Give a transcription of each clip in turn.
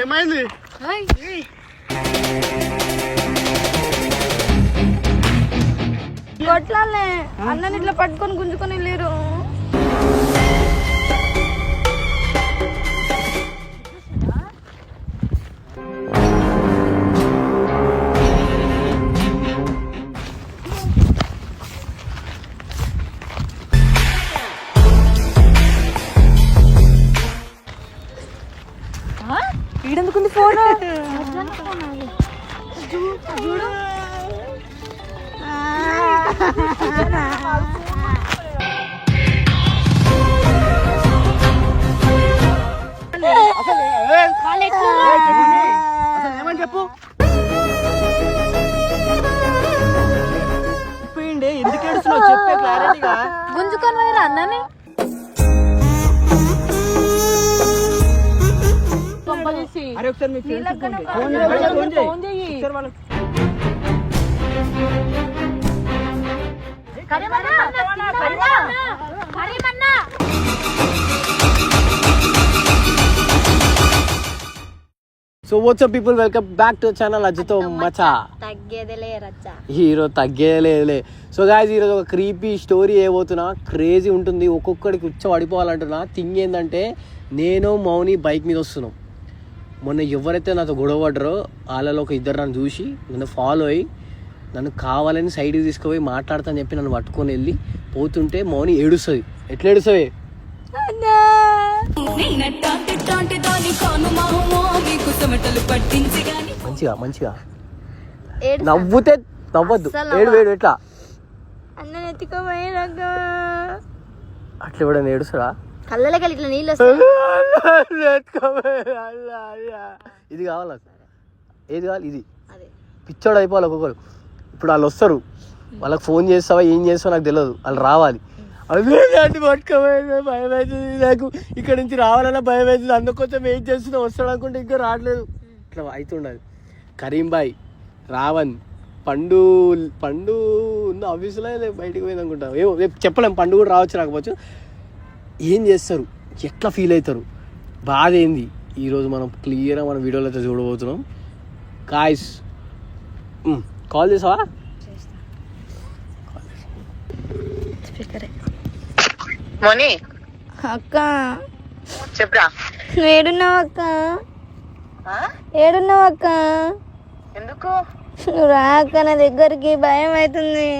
ఏమైంది? కొట్లాలే అన్నని ఇట్లా పట్టుకొని గుంజుకొని వెళ్ళారు ఈడెందుకుంది ఫోన్ అరే ఒకసారి మీ ఫ్రెండ్స్ వీళ్ళకన్నా ఫోన్ కాదు, చేయి. ఫోన్ చేయి. ఫోన్ చెయ్యి. ఒకసారి వాళ్ళకి so what's people welcome back to channel అజ్జితో మచా తగ్గేదేలే రచ్చ. హీరో తగ్గేలేదులే సో గాయస్ ఈరోజు ఒక క్రీపీ స్టోరీ ఏబోతున్నా క్రేజీ ఉంటుంది ఒక్కొక్కడికి ఉచ్చ పడిపోవాలంటున్నా. థింగ్ ఏంటంటే నేను మౌని బైక్ మీద వస్తున్నాం. మొన్న ఎవరైతే నాతో గొడవ పడ్డారో వాళ్ళలో ఒక ఇద్దరు నన్ను చూసి నన్ను ఫాలో అయ్యి నన్ను కావాలని సైడ్కి తీసుకుపోయి మాట్లాడతా అని చెప్పి నన్ను పట్టుకొని వెళ్ళి పోతుంటే మౌని ఏడుస్తుంది. ఎట్లా ఏడుస్తుంది? మంచిగా మంచిగా. నవ్వుతే నవ్వద్దు. ఏడు వేడు ఎట్లా? అట్లా ఎవడన్నా ఏడుస్తాడా? కళ్ళకి ఇట్లా నీళ్ళు వస్తాయి. ఇది కావాలా? ఏది కావాలి? ఇది. పిచ్చోడు అయిపోవాలి ఒక్కొక్కరు. ఇప్పుడు వాళ్ళు వస్తారు. వాళ్ళకి ఫోన్ చేస్తావా ఏం చేస్తావో నాకు తెలియదు. వాళ్ళు రావాలి. అదే పట్టుకోవాలి భయం అవుతుంది నాకు. ఇక్కడ నుంచి రావాలన్నా భయం అవుతుంది అందుకోసం ఏం చేస్తున్నా వస్తాడు అనుకుంటే ఇంకా రావట్లేదు. ఇట్లా అవుతుండదు కరీం బాయ్ రావణ్ పండు పండు ఉన్న ఆఫీసులో బయటికి పోయింది అనుకుంటా ఏమో రేపు చెప్పలేం. పండు కూడా రావచ్చు రాకపోవచ్చు. ఏం చేస్తారు? ఎట్లా ఫీల్ అవుతారు? బాధ ఏంది? ఈరోజు మనం క్లియర్గా మన వీడియోలో అయితే చూడబోతున్నాం. కాయ్స్ కాల్ చేసావా? మోని అక్క. చెప్పురా? నువ్వు ఏడున్నావు అక్క? ఆ? ఏడున్నావు అక్క? ఎందుకు? నువ్వు రా అక్క నా దగ్గరికి భయం అవుతుంది.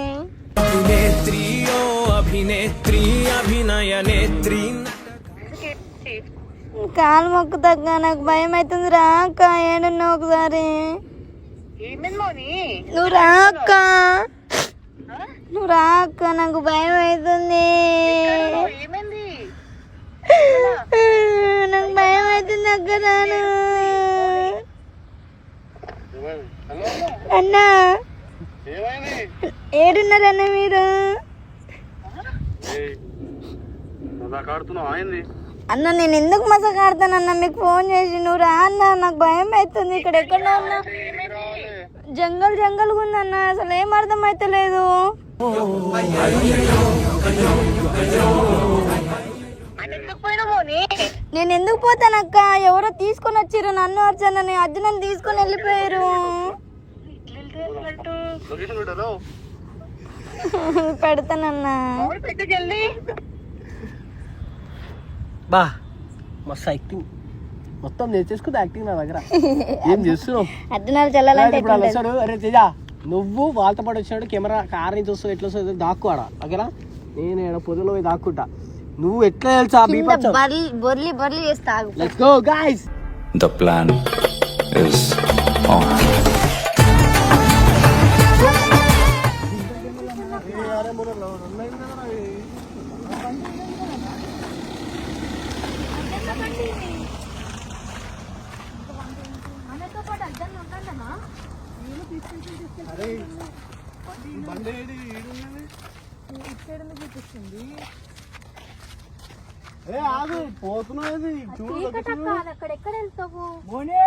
కాలు మొక్కుతక్క నాకు భయం అవుతుంది రా అక్క ఏడున్నావు ఒకసారి. నువ్వు రా అక్క. నువ్వు రా అక్క నాకు భయం అవుతుంది ఏమైంది నాకు భయం అవుతుంది అక్క రాను. అన్నా. ఏడున్నారన్న మీరు? అన్న నేను ఎందుకు మసక ఆడతానన్న మీకు ఫోన్ చేసి నువ్వు రా అన్న నాకు భయం అవుతుంది ఇక్కడ ఎక్కడ ఉన్నా జంగల్ జంగల్ ఉందన్న అసలు ఏం అర్థం అవుతలేదు అంటే ఎందుకు పోయినా మోని? నేను ఎందుకు పోతానక్క ఎవరో తీసుకొని వచ్చిర్రు నన్ను అర్జునని అర్జునని తీసుకొని వెళ్ళిపోయారు. పెడతానన్నా. బా. మస్తు యాక్టింగ్ మొత్తం నేర్చేసుకుంది యాక్టింగ్ నా దగ్గర. ఏం చేస్తున్నావు? అర్జునాలు చల్లాలంటే ఇప్పుడు వాళ్ళు వస్తాడు అరే తేజ నువ్వు వాళ్ళతో పాటు వచ్చినాడు కెమెరా కార్ నుంచి వస్తావు ఎట్లా వస్తుంది దాక్కు ఆడ. ఓకేనా? నేను ఈడ పొదలో పోయి దాక్కుంటా. నువ్వు ఎట్లా తెలుసా బీపచ్చం బర్లి బొర్లి బొర్లి చేస్తా. Let's go guys The plan is ఏ ఆగు పోతున్నది చూడు అక్కడ ఎక్కడ వెళ్తావు? మోనే.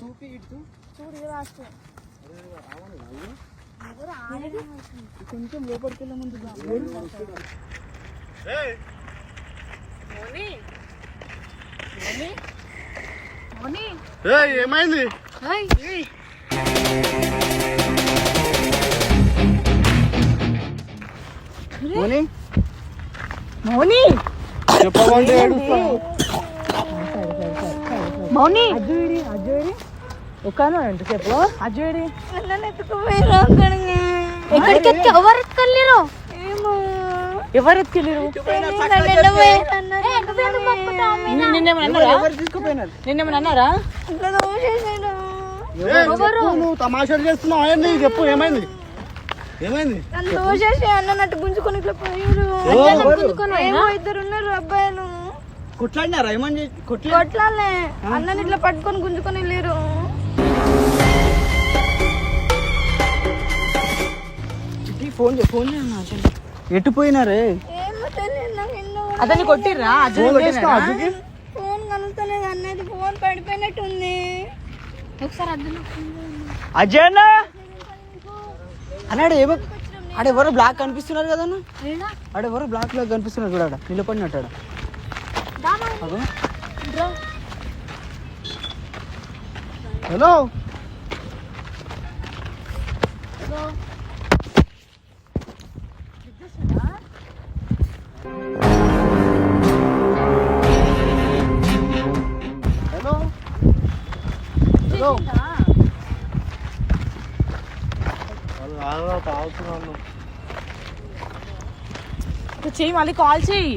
చూపి ఇటు చూడు లాస్ట్ కొంచెం లోపలికి వెళ్ళే ముందు మోని? ఏమైంది మోని మౌని చెప్పమంటే ఏడుస్తా మౌని ఒక్కను ఎంతసేపు అజ్జుడి నన్ను ఎత్తుకుపోయారు అక్కడికి ఎక్కడికి ఎత్తుకు ఎవరు ఎత్తుకెళ్ళారు ఏమో ఎవరు ఎత్తుకెళ్ళారు తీసుకుపోయినారు నిన్నేమన్నా అన్నారా నువ్వు తమాషాలు చేస్తున్నావు. అయ్యండి చెప్పు ఏమైంది? ఏమైంది? దోషేసి అన్నట్టు గుంజుకొని ఇట్లా పోయారు ఏమో ఇద్దరు ఉన్నారు అబ్బాయిలు. కొట్లాడినారా? ఏమని కొట్లా కొట్లాలే అన్నని ఇట్లా పట్టుకొని గుంజుకొని వెళ్ళారు ఫోన్ ఫోన్ ఎటు పోయినారే? అతన్ని కొట్టిర్రా? ఫోన్ కలుస్తలేదు అన్నది ఫోన్ పడిపోయినట్టుంది. అజయ్ అన్న అన్నాడు ఏమో. ఆడ ఎవరో బ్లాక్ కనిపిస్తున్నారు కదా అన్న? ఆడ ఎవరో బ్లాక్లో కనిపిస్తున్నారు కూడా ఆడ. నిలబడినట్టు ఆడ. హలో? హలో? చెయ్యి మళ్ళీ కాల్ చెయ్యి.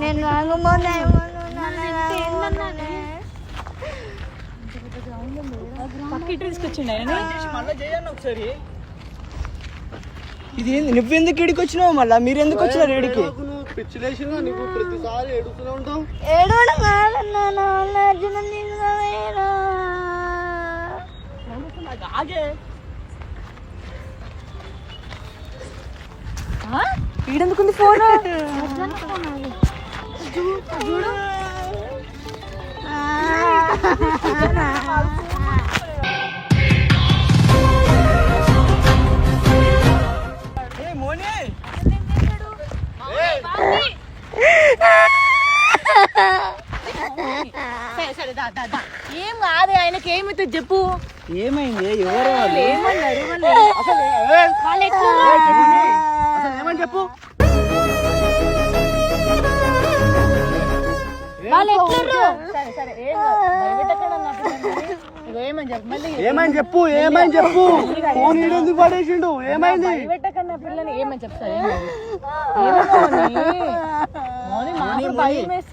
నేను పక్కింటి తీసుకొచ్చిండు ఒకసారి ఇది? నువ్వెందుకు ఇడికి వచ్చినావు మళ్ళీ? మీరు ఎందుకు వచ్చినారు ఇడికి? నువ్వు పిచ్చి లేచినా నీకు ప్రతిసారి ఏడుస్తూనే ఉంటావు. ఏడవడం కాదన్నా నా వల్ల అర్జున తీసుకుపోయారు ఈడెందుకుంది ఫోన్? చూడు. మోని. ఏం కాదు ఆయనకి ఏమితో చెప్పు. ఏమైంది? ఎవరు వాళ్ళు? ఏమన్నారు అసలు ఏమని చెప్పు? ఏమని చెప్పు ఏమని చెప్పు ఫోన్ ఎందుకు పడేసిండు? ఏమైంది? పిల్లని ఏమని చెప్తారు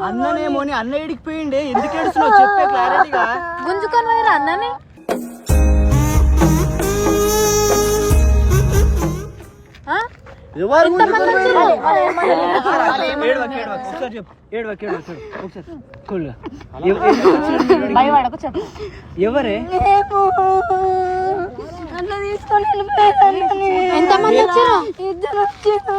అన్ననే మోని. అన్న ఇడికి పోయిండే ఎందుకు ఏడుస్తున్నావు? చెప్పే క్లారిటీగా గుంజుకొని పోయారు అన్నని? ఎవరు అట్లా తీసుకొని వెళ్ళిపోయారు. ఎంతమంది వచ్చారు ఇద్దరు వచ్చారు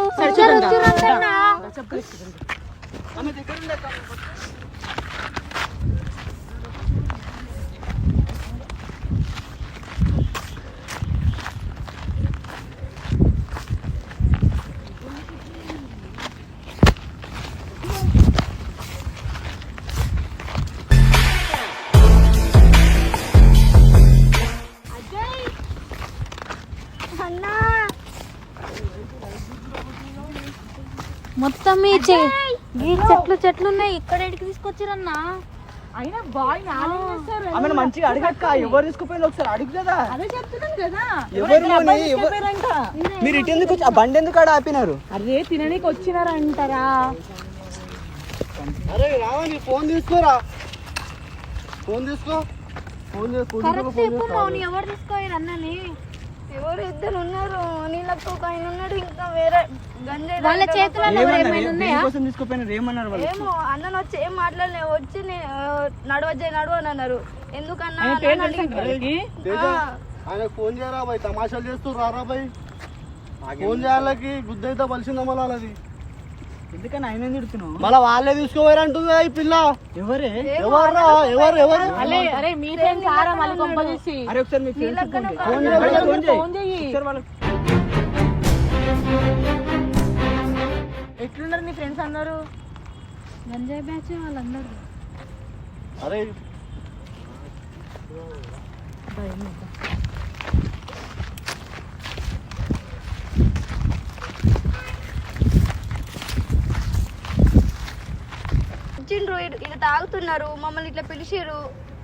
మొత్తం ఈ చె- ఈ చెట్లు చెట్లు ఉన్నాయి. ఇక్కడ ఎడికి తీసుకొచ్చారన్నా? అయినా బాయ్ మంచిగా అడగక్క. ఎవరు తీసుకుపోయింది ఒకసారి అడుగు కదా అదే చెప్తున్నాను కదా. ఎవరు మీరు ఇటు ఎందుకు ఆ బండి ఎందుకు ఆడ ఆపినారు? అరే తిననీకి వచ్చినారంటారా. అరే రావని ఫోన్ తీసుకోరా. ఫోన్ తీసుకో. ఫోన్ కరెక్ట్ చెప్పు మౌని. ఎవరు తీసుకోయారు అన్నని? ఎవరు ఇద్దరు ఉన్నారు? నీళ్ళకు ఒక ఆయన ఉన్నాడు ఇంకా వేరే గంజాయి వాళ్ళ చేతులలో ఏమన్నారు ఏమైనా ఉన్నాయా? తీసుకుపోయినారు? ఏమన్నారు వాళ్ళు ఏమో అన్నను వచ్చి ఏం మాట్లాడలే వచ్చి నే- ఆ, నడవజ్జాయి నడువు అని అన్నారు. ఎందుకన్నా ఆయన అని ఆయనకు ఫోన్ చేయరా బాయ్ తమాషాలు చేస్తూ రారా బాయ్ ఫోన్ చేయాలకి గుద్ద అయితే పలిసిందా మళ్ళీ ఎందుకని ఆయన తిడుతున్నావు? మళ్ళీ వాళ్ళే తీసుకోవారంటుంది ఈ పిల్ల. ఎవరే? ఎవర్రా? ఎవరు? ఎవరు? అరే అరే మీ ఫ్రెండ్స్ ఆరా? మళ్ళీ కొంప చేసి అరే ఒకసారి మీ ఫ్రెండ్స్ ఫోన్ చేయి. ఫోన్ అరే, చేయి. ఫోన్ చేయి. ఫోన్ చెయ్యి ఒకసారి వాళ్ళకి. ఎట్లున్నారు నీ ఫ్రెండ్స్ అన్నారు గంజాయి బ్యాచ్ వాళ్ళందరూ. అరే. ఇటు ఇటు తాగుతున్నారు మమ్మల్ని ఇట్లా పిలిచిర్రు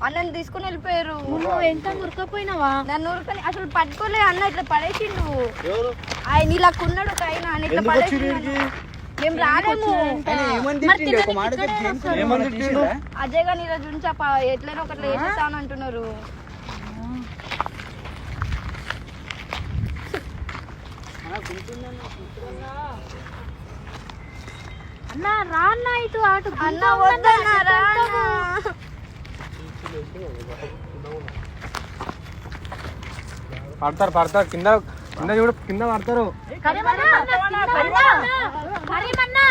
అన్నని తీసుకొని వెళ్ళిపోయారు నువ్వు ఎంత మురకపోయినావా నన్ను ఊరుకొని అసలు పట్టుకోలే అన్న ఇట్లా పడేసిండు. ఆయన ఇలా కొన్నాడు ఒక ఆయన ఆయన ఇట్లా పడేసిండు. ఈడికి? మేము రాలేము? అజయ్ గాని ఈరోజు ఎట్లైనా ఒకటి వేసేస్తాను అంటున్నారు. అన్న రా అన్న ఇటు అటు అన్న వద్దన్నా. పడతారు పడతారు. కింద కింద చూడు కింద పడతారు. కరీమన్నా, కరీమన్నా, కరీమన్నా.